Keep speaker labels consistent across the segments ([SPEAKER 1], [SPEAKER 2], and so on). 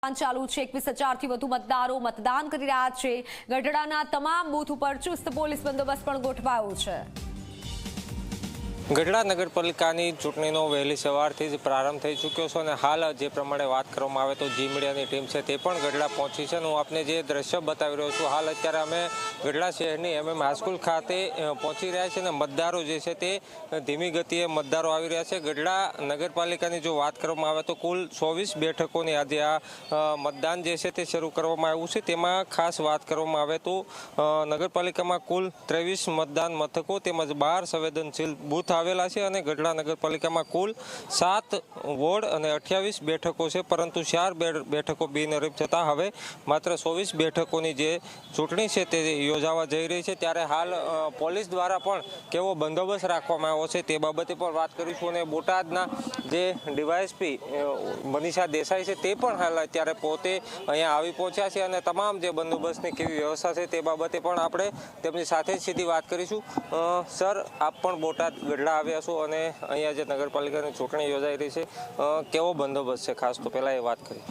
[SPEAKER 1] ચાલુ છે. એકવીસ હજારથી વધુ મતદારો મતદાન કરી રહ્યા છે. ગઢડાના તમામ બૂથ ઉપર ચુસ્ત પોલીસ બંદોબસ્ત પણ ગોઠવાયો છે.
[SPEAKER 2] ગઢડા નગરપાલિકાની ચૂંટણીનો વહેલી સવારથી જ પ્રારંભ થઈ ચૂક્યો છે અને હાલ જે પ્રમાણે વાત કરવામાં આવે તો જી મીડિયાની ટીમ છે તે પણ ગઢડા પહોંચી છે હું આપને જે દ્રશ્ય બતાવી રહ્યો છું, હાલ અત્યારે અમે ગઢડા શહેરની એમએમ હાઈસ્કૂલ ખાતે પહોંચી રહ્યા છે અને મતદારો જે છે તે ધીમી ગતિએ મતદારો આવી રહ્યા છે. ગઢડા નગરપાલિકાની જો વાત કરવામાં આવે તો કુલ ચોવીસ બેઠકોની આજે આ મતદાન જે છે તે શરૂ કરવામાં આવ્યું છે. તેમાં ખાસ વાત કરવામાં આવે તો નગરપાલિકામાં કુલ ત્રેવીસ મતદાન મથકો તેમજ બાર સંવેદનશીલ બૂથ આવેલા છે અને ગઢડા નગરપાલિકામાં કુલ સાત વોર્ડ અને અઠ્યાવીસ બેઠકો છે, પરંતુ ચાર બેઠકો બિનહરીફ છતાં હવે માત્ર ચોવીસ બેઠકોની જે ચૂંટણી છે તે યોજાવા જઈ રહી છે. ત્યારે હાલ પોલીસ દ્વારા પણ કેવો બંદોબસ્ત રાખવામાં આવ્યો છે તે બાબતે પણ વાત કરીશું અને બોટાદના જે ડીવાયએસપી મનીષા દેસાઈ છે તે પણ હાલ અત્યારે પોતે અહીંયા આવી પહોંચ્યા છે અને તમામ જે બંદોબસ્તની કેવી વ્યવસ્થા છે તે બાબતે પણ આપણે તેમની સાથે જ સીધી વાત કરીશું. સર, આપ પણ બોટાદ ગઢડા આવ્યા છો અને અહીંયા જે નગરપાલિકાની ચૂંટણી યોજાઈ રહી છે કેવો બંદોબસ્ત છે? ખાસ તો પહેલાં એ વાત કરી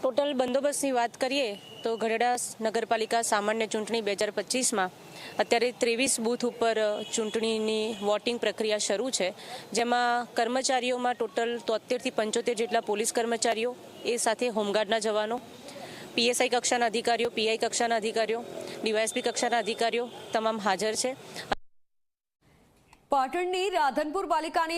[SPEAKER 3] ટોટલ બંદોબસ્તની વાત કરીએ તો ગઢડા નગરપાલિકા સામાન્ય ચૂંટણી બે હજાર પચીસમાં અત્યારે ત્રેવીસ બૂથ ઉપર ચૂંટણીની વોટિંગ પ્રક્રિયા શરૂ છે, જેમાં કર્મચારીઓમાં ટોટલ તોતેરથી પંચોતેર જેટલા પોલીસ કર્મચારીઓ, એ સાથે હોમગાર્ડના જવાનો, પીએસઆઈ કક્ષાના અધિકારીઓ, પીઆઈ કક્ષાના અધિકારીઓ, ડીવાયએસપી કક્ષાના અધિકારીઓ તમામ હાજર છે.
[SPEAKER 1] પાટણની રાધનપુર પાલિકાની